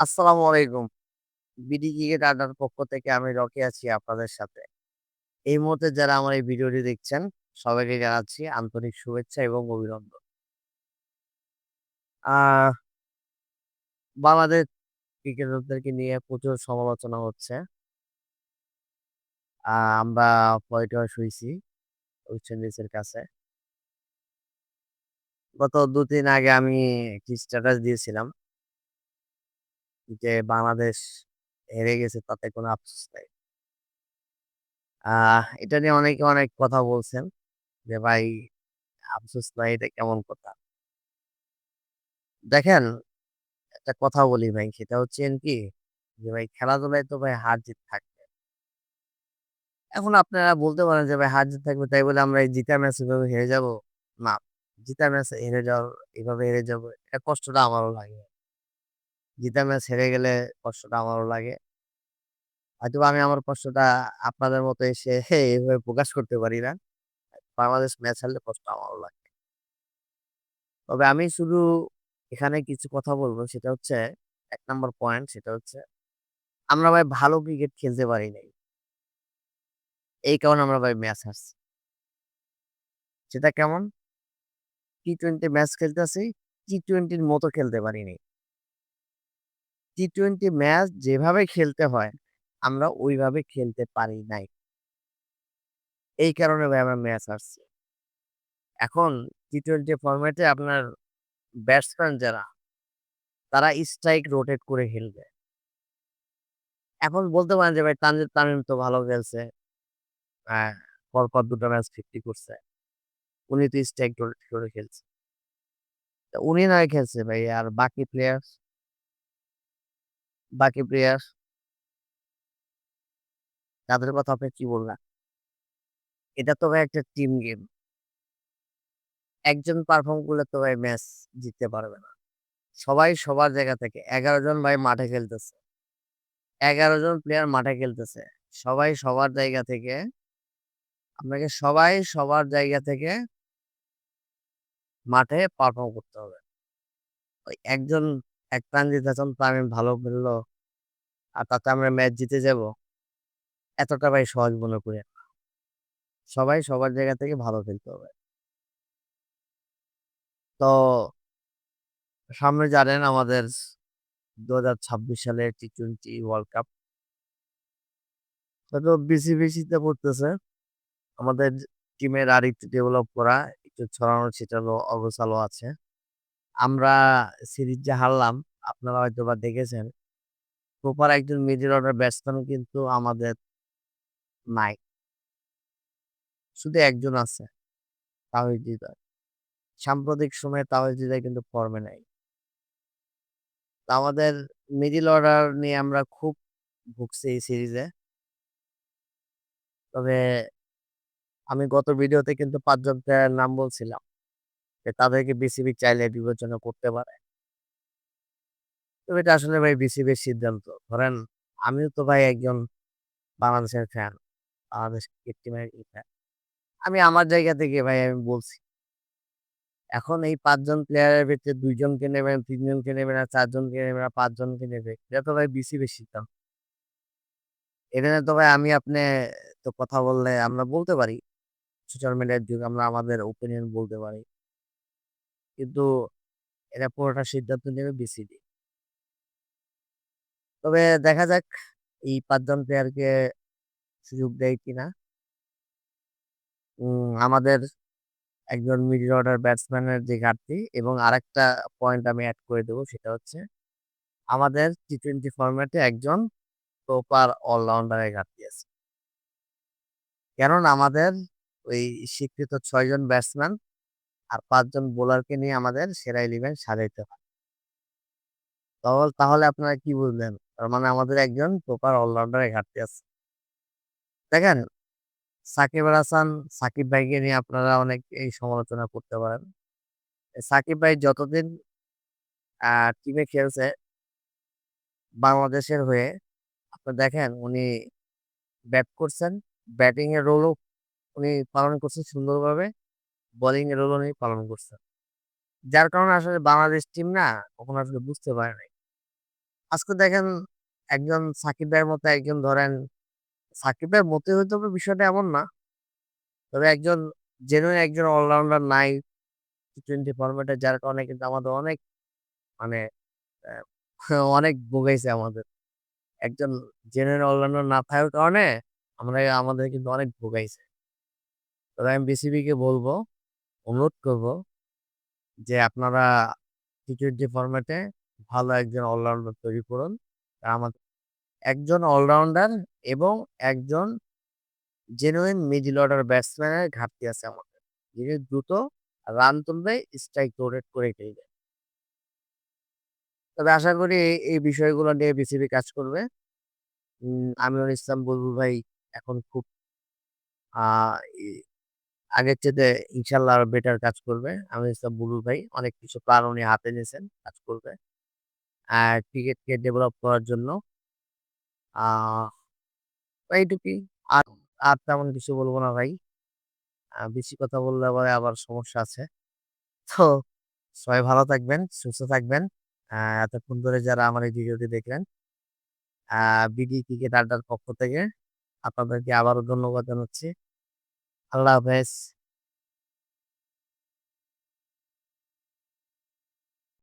আসসালামু আলাইকুম। BD cricket আড্ডার পক্ষ থেকে আমি রকি আছি আপনাদের সাথে। এই মুহূর্তে যারা আমার এই ভিডিওটি দেখছেন, সবাইকে জানাচ্ছি আন্তরিক শুভেচ্ছা এবং অভিনন্দন। বাংলাদেশ ক্রিকেটারদেরকে নিয়ে প্রচুর সমালোচনা হচ্ছে। আমরা হোয়াইট ওয়াশ হইছি ওয়েস্ট ইন্ডিজের কাছে। গত ২-৩ দিন আগে আমি একটি স্ট্যাটাস দিয়েছিলাম। যে বাংলাদেশ হেরে গেছে তাতে কোনো আফসোস নাই। এটা নিয়ে অনেকে অনেক কথা বলছেন যে, ভাই, আফসোস নাই, এটা কেমন কথা? দেখেন, একটা কথা বলি ভাই, সেটা হচ্ছে কি যে, ভাই, খেলাধুলায় তো ভাই হার-জিত থাকবে। এখন আপনারা বলতে পারেন যে, ভাই হার-জিত থাকবে, তাই বলে আমরা এই জিতা ম্যাচ এভাবে হেরে যাব? না। জিতা ম্যাচ হেরে যাওয়ার, এভাবে হেরে যাব, এটা কষ্টটা আমারও লাগে। জিতা ম্যাচ হেরে গেলে কষ্টটা আমারও লাগে। হয়তোবা আমি আমার কষ্টটা আপনাদের মতো এসে এভাবে প্রকাশ করতে পারি না। বাংলাদেশ ম্যাচ হারলে কষ্ট আমারও লাগে। তবে আমি শুধু এখানে কিছু কথা বলব সেটা হচ্ছে এক নম্বর পয়েন্ট সেটা হচ্ছে আমরা ভাই ভালো ক্রিকেট খেলতে পারি নাই। এই কারণে আমরা ভাই ম্যাচ হারছি। সেটা কেমন? টি-টোয়েন্টি ম্যাচ খেলতে খেলতেছি, টি-টোয়েন্টির মতো খেলতে পারি নাই। টি-টোয়েন্টি ম্যাচ যেভাবে খেলতে হয়, আমরা ওইভাবে খেলতে পারি নাই। এই কারণে ভাই আমরা ম্যাচ হারছি। এখন টি-টোয়েন্টি ফরম্যাটে আপনার ব্যাটসম্যান যারা, তারা স্ট্রাইক রোটেট করে খেলবে। এখন বলতে পারেন যে ভাই তানজিদ তামিম তো ভালো খেলছে। হ্যাঁ, পরপর ২ টা ম্যাচ 50 করছে। উনি তো স্ট্রাইক রোটেট করে খেলছে। উনি না খেলছে ভাই আর বাকি প্লেয়ার্স? বাকি প্লেয়ার? তাদের কথা আপনি কি বললেন? এটা তো ভাই একটা টিম গেম। একজন পারফর্ম করলে তো ভাই ম্যাচ জিততে পারবে না। সবাই সবার জায়গা থেকে ১১ জন ভাই মাঠে খেলতেছে। ১১ জন প্লেয়ার মাঠে খেলতেছে। সবাই সবার জায়গা থেকে, আপনাকে সবাই সবার জায়গা থেকে মাঠে পারফর্ম করতে হবে। ওই একজন এক তানজিদ হাসান তামিম ভালো খেললো আর তাতে আমরা ম্যাচ জিতে যাব এতটা ভাই সহজ মনে করি সবাই সবার জায়গা থেকে ভালো খেলতে হবে। তো সামনে জানেন আমাদের ২০২৬ সালে টি-টোয়েন্টি ওয়ার্ল্ড কাপ। হয়তো বিসিবি-তে পড়তেছে। আমাদের টিমের আরেকটু ডেভেলপ করা, একটু ছড়ানো ছিটানো অগোছালো আছে। আমরা সিরিজ যে হারলাম, আপনারা হয়তো বা দেখেছেন। প্রপার একজন মিডল অর্ডার ব্যাটসম্যান কিন্তু আমাদের নাই। শুধু একজন আছে। হৃদয়। সাম্প্রতিক সময়ে হৃদয় কিন্তু ফর্মে নাই। আমাদের মিডিল অর্ডার নিয়ে আমরা খুব ভুগছি এই সিরিজে। তবে আমি গত ভিডিওতে কিন্তু ৫ জন প্লেয়ারের নাম বলছিলাম। যে তাদেরকে বিসিবি চাইলে বিবেচনা করতে পারে। তো এটা আসলে ভাই বিসিবির সিদ্ধান্ত। ধরেন আমিও তো ভাই একজন বাংলাদেশের ফ্যান। বাংলাদেশ ক্রিকেট টিমের ফ্যান। আমি আমার জায়গা থেকে ভাই আমি বলছি। এখন এই পাঁচজন প্লেয়ারের ভিতরে ২ জনকে নেবেন, ৩ জনকে নেবেন আর ৪ জনকে নেবেন আর ৫ জনকে নেবে। এটা তো ভাই বিসিবির সিদ্ধান্ত। এখানে তো ভাই আমি আপনি তো কথা বললে আমরা বলতে পারি। সোশ্যাল মিডিয়ার যুগ আমরা আমাদের ওপিনিয়ন বলতে পারি। কিন্তু এটা পুরোটা সিদ্ধান্ত নেবে বিসিবি। তবে দেখা যাক এই ৫ জন প্লেয়ারকে সুযোগ দেয় কিনা। আমাদের একজন মিডল অর্ডার ব্যাটসম্যানের যে ঘাটতি এবং আরেকটা পয়েন্ট আমি অ্যাড করে দেব সেটা হচ্ছে আমাদের টি-টোয়েন্টি ফরম্যাটে একজন প্রপার অলরাউন্ডারের ঘাটতি আছে। কেননা আমাদের ওই স্বীকৃত ছয়জন ব্যাটসম্যান আর ৫ জন বোলারকে নিয়ে আমাদের সেরা 11 সাজাইতে হয়। তহল তাহলে আপনারা কি বুঝলেন? তার মানে আমাদের একজন প্রপার অলরাউন্ডারের ঘাটতি আছে। দেখেন সাকিব আল হাসান, সাকিব ভাইকে নিয়ে আপনারা অনেক এই সমালোচনা করতে পারেন। সাকিব ভাই যতদিন টিমে খেলছে বাংলাদেশের হয়ে আপনি দেখেন উনি ব্যাট করছেন, ব্যাটিং এর রোলও উনি পালন করছেন সুন্দরভাবে। বোলিং এর রোলও পালন করছে যার কারণে আসলে বাংলাদেশ টিম না কখনো আসলে বুঝতে পারে নাই। আজকে দেখেন একজন সাকিব ভাইয়ের মতো একজন ধরেন সাকিব ভাইয়ের মতোই হবে বিষয়টা এমন না। তবে একজন জেনুইন একজন অলরাউন্ডার নাই টি-টোয়েন্টি ফরম্যাটে যার কারণে কিন্তু আমাদের অনেক মানে অনেক ভোগাইছে আমাদের। একজন জেনুইন অলরাউন্ডার না থাকার কারণে আমরা আমাদের কিন্তু অনেক ভোগাইছে। তবে আমি বিসিবিকে বলব, অনুরোধ করব যে আপনারা টি-টোয়েন্টি ফরম্যাটে ভালো একজন অলরাউন্ডার তৈরি করুন। আমাদের একজন অলরাউন্ডার এবং একজন জেনুইন মিডল অর্ডার ব্যাটসম্যানের ঘাটতি আছে আমাদের। যিনি দ্রুত রান তুলবে, স্ট্রাইক রোটেট করে খেলবে। তবে আশা করি এই, বিষয়গুলো নিয়ে বিসিবি কাজ করবে। উম আমিনুল ইসলাম বুলবুল ভাই এখন খুব আগের চেয়ে ইনশাআল্লাহ আরও বেটার কাজ করবে। ইসলাম বুলবুল ভাই অনেক কিছু প্ল্যান উনি হাতে নিয়েছেন, কাজ করবে। আর ক্রিকেটকে ডেভেলপ করার জন্য। এইটুকুই। আর, আর তেমন কিছু বলব না ভাই। বেশি কথা বললে পরে আবার সমস্যা আছে। তো সবাই ভালো থাকবেন, সুস্থ থাকবেন। এতক্ষণ ধরে যারা আমার এই ভিডিওটি দেখলেন বিডি ক্রিকেট আড্ডার পক্ষ থেকে আপনাদেরকে আবারও ধন্যবাদ জানাচ্ছি। আল্লাহ হাফেজ।